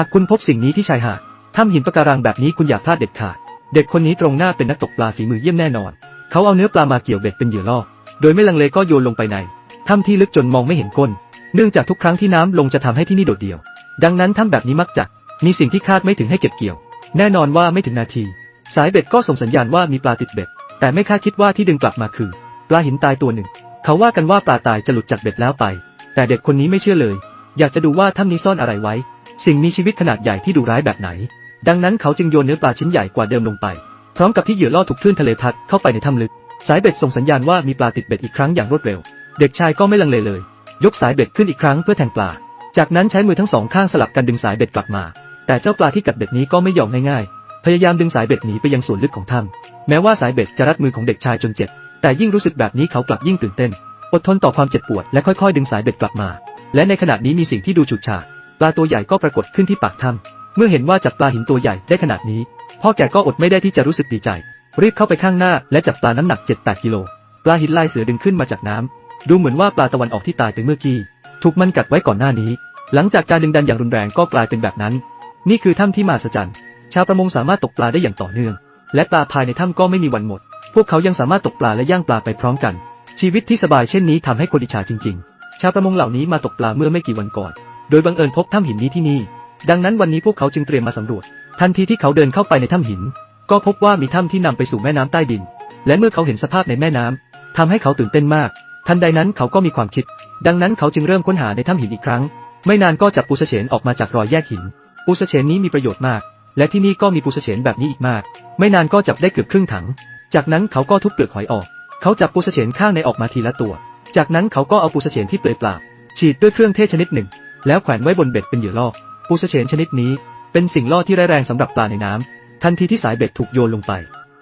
หากคุณพบสิ่งนี้ที่ชายหาดถ้ำหินปะการังแบบนี้คุณอย่าพลาดเด็ดขาด เด็กคนนี้ตรงหน้าเป็นนักตกปลาฝีมือเยี่ยมแน่นอน เขาเอาเนื้อปลามาเกี่ยวเบ็ดเป็นเหยื่อล่อ โดยไม่ลังเลก็โยนลงไปในถ้ำที่ลึกจนมองไม่เห็นก้น เนื่องจากทุกครั้งที่น้ำลงจะทำให้ที่นี่โดดเดี่ยว ดังนั้นถ้ำแบบนี้มักจะมีสิ่งที่คาดไม่ถึงให้เก็บเกี่ยว แน่นอนว่าไม่ถึงนาที สายเบ็ดก็ส่งสัญญาณว่ามีปลาติดเบ็ด แต่ไม่คาดคิดว่าที่ดึงกลับมาคือ ปลาหินตายตัวหนึ่ง เขาว่ากันว่าปลาตายจะหลุดจากเบ็ดแล้วไป แต่เด็กคนนี้ไม่เชื่อเลย อยากจะดูว่าถ้ำนี้ซ่อนอะไรไว้ สิ่งมีชีวิตขนาดใหญ่ที่ดุร้ายแบบไหน ดังนั้นเขาจึงโยนเนื้อปลาชิ้นใหญ่กว่าเดิมลงไป พร้อมกับที่เหยื่อล่อถูกคลื่นทะเลพัดเข้าไปในถ้ำลึก สายเบ็ดส่งสัญญาณว่ามีปลาติดเบ็ดอีกครั้งอย่างรวดเร็ว เด็กชายก็ไม่ลังเลเลย ยกสายเบ็ดขึ้นอีกครั้งเพื่อแทงปลา จากนั้นใช้มือทั้งสองข้างสลับกันดึงสายเบ็ดกลับมา แต่เจ้าปลาที่กัดเบ็ดนี้ก็ไม่ยอมง่ายๆ พยายามดึงสายเบ็ดหนีไปยังส่วนลึกของถ้ำแม้ว่าสายเบ็ดจะรัดมือของเด็กชายจนเจ็บ แต่ยิ่งรู้สึกแบบนี้เขากลับยิ่งตื่นเต้น อดทนต่อความเจ็บปวดและค่อยๆ ดึงสายเบ็ดกลับมา และในขณะนี้มีสิ่งที่ดูฉูดฉาดปลาตัวใหญ่ก็ปรากฏขึ้นที่ปากถ้ำเมื่อเห็นว่าจับปลาหินตัวใหญ่ได้ขนาดนี้ พ่อแก่ก็อดไม่ได้ที่จะรู้สึกดีใจ รีบเข้าไปข้างหน้าและจับปลาน้ำหนัก 7-8 กิโล ปลาหินลายเสือดึงขึ้นมาจากน้ำ ดูเหมือนว่าปลาตะวันออกที่ตายไปเมื่อกี้ ถูกมันกัดไว้ก่อนหน้านี้ หลังจากการดึงดันอย่างรุนแรงก็กลายเป็นแบบนั้น นี่คือถ้ำที่มหัศจรรย์ ชาวประมงสามารถตกปลาได้อย่างต่อเนื่อง และปลาภายในถ้ำก็ไม่มีวันหมด พวกเขายังสามารถตกปลาและย่างปลาไปพร้อมกัน ชีวิตที่สบายเช่นนี้ทำให้คนอิจฉาจริง ๆ ชาวประมงเหล่านี้มาตกปลาเมื่อไม่กี่วันก่อน โดยบังเอิญพบถ้ำหินนี้ที่นี่ ดังนั้นวันนี้พวกเขาจึงเตรียมมาสำรวจ ทันทีที่เขาเดินเข้าไปในถ้ำหิน ก็พบว่ามีถ้ำที่นำไปสู่แม่น้ำใต้ดิน และเมื่อเขาเห็นสภาพในแม่น้ำทำให้เขาตื่นเต้นมาก ทันใดนั้นเขาก็มีความคิด ดังนั้นเขาจึงเริ่มค้นหาในถ้ำหินอีกครั้ง ไม่นานก็จับปูสเฉนออกมาจากรอยแยกหิน ปูสเฉนนี้มีประโยชน์มาก และที่นี่ก็มีปูสเฉนแบบนี้อีกมาก ไม่นานก็จับได้เกือบครึ่งถัง จากนั้นเขาก็ทุบเปลือกหอยออก เขาจับปูสเฉนข้างในออกมาทีละตัว จากนั้นเขาก็เอาปูสะเฉนที่เปลือยเปล่า ฉีดด้วยเครื่องเทศชนิดหนึ่ง แล้วแขวนไว้บนเบ็ดเป็นเหยื่อล่อปูสะเฉนชนิดนี้ เป็นสิ่งล่อที่ร้ายแรงสำหรับปลาในน้ำทันทีที่สายเบ็ดถูกโยนลงไป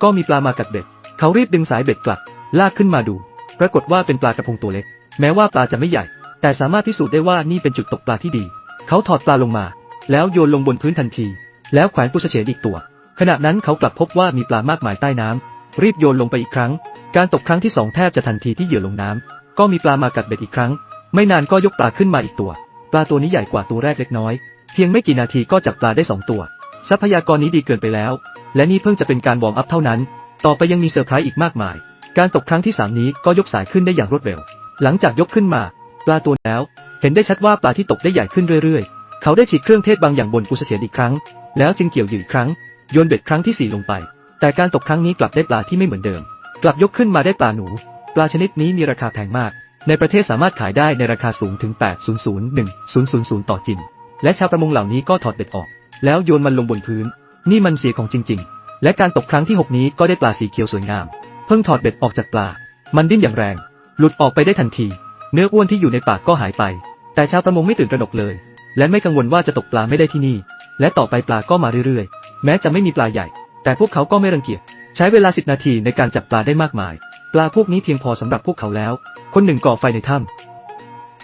ก็มีปลามากัดเบ็ด เขารีบดึงสายเบ็ดกลับ ลากขึ้นมาดู ปรากฏว่าเป็นปลากระพงตัวเล็ก แม้ว่าปลาจะไม่ใหญ่ แต่สามารถพิสูจน์ได้ว่านี่เป็นจุดตกปลาที่ดี เขาถอดปลาลงมา แล้วโยนลงบนพื้นทันที แล้วแขวนปูสะเฉนอีกตัว ขณะนั้นเขากลับพบว่ามีปลามากมายใต้น้ำรีบโยนลงไปอีกครั้ง การตกครั้งที่สองแทบจะทันทีที่เหยื่อลงน้ำ ก็มีปลามากัดเบ็ดอีกครั้ง ไม่นานก็ยกปลาขึ้นมาอีกตัว ปลาตัวนี้ใหญ่กว่าตัวแรกเล็กน้อย เพียงไม่กี่นาทีก็จับปลาได้สองตัว ทรัพยากรนี้ดีเกินไปแล้ว และนี่เพิ่งจะเป็นการวอร์มอัพเท่านั้น ต่อไปยังมีเซอร์ไพรส์อีกมากมาย การตกครั้งที่สามนี้ก็ยกสายขึ้นได้อย่างรวดเร็ว หลังจากยกขึ้นมา ปลาตัวแล้ว เห็นได้ชัดว่าปลาที่ตกได้ใหญ่ขึ้นเรื่อยๆ เขาได้ฉีดเครื่องเทศบางอย่างบนปูเสเฉียนอีกครั้ง แล้วจึงเกี่ยวเหยื่ออีกครั้ง โยนเบ็ดครั้งที่สี่ลงไป แต่การตกครั้งนี้กลับได้ปลาที่ไม่เหมือนเดิม กลับยกขึ้นมาได้ปลาหนู ปลาชนิดนี้มีราคาแพงมาก ในประเทศสามารถขายได้ในราคาสูงถึง 8001000 ต่อจิน และชาวประมงเหล่านี้ก็ถอดเบ็ดออก แล้วโยนมันลงบนพื้น นี่มันเสียของจริง ๆ และการตกครั้งที่ 6 นี้ก็ได้ปลาสีเขียวสวยงาม เพิ่งถอดเบ็ดออกจากปลา มันดิ้นอย่างแรง หลุดออกไปได้ทันที เนื้ออ้วนที่อยู่ในปากก็หายไป แต่ชาวประมงไม่ตื่นตระหนกเลย และไม่กังวลว่าจะตกปลาไม่ได้ที่นี่ และต่อไปปลาก็มาเรื่อยๆ แม้จะไม่มีปลาใหญ่ แต่พวกเขาก็ไม่รังเกียจ ใช้เวลา 10 นาทีในการจับปลาได้มากมาย ลาพวกนี้เพียงพอสำหรับพวกเขาแล้ว คนหนึ่งก่อไฟในถ้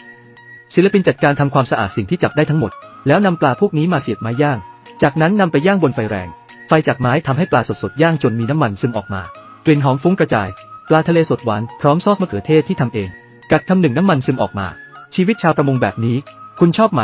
ำศิลปินจัดการทำความสะอาดสิ่งที่จับได้ทั้งหมด แล้วนำปลาพวกนี้มาเสียบไม้ย่าง จากนั้นนำไปย่างบนไฟแรง ไฟจากไม้ทำให้ปลาสดๆย่างจนมีน้ำมันซึมออกมากลิ่นหอมฟุ้งกระจาย ปลาทะเลสดหวานพร้อมซอสมะเขือเทศที่ทำเอง กัดคำหนึ่งน้ำมันซึมออกมา ชีวิตชาวประมงแบบนี้ คุณชอบไหม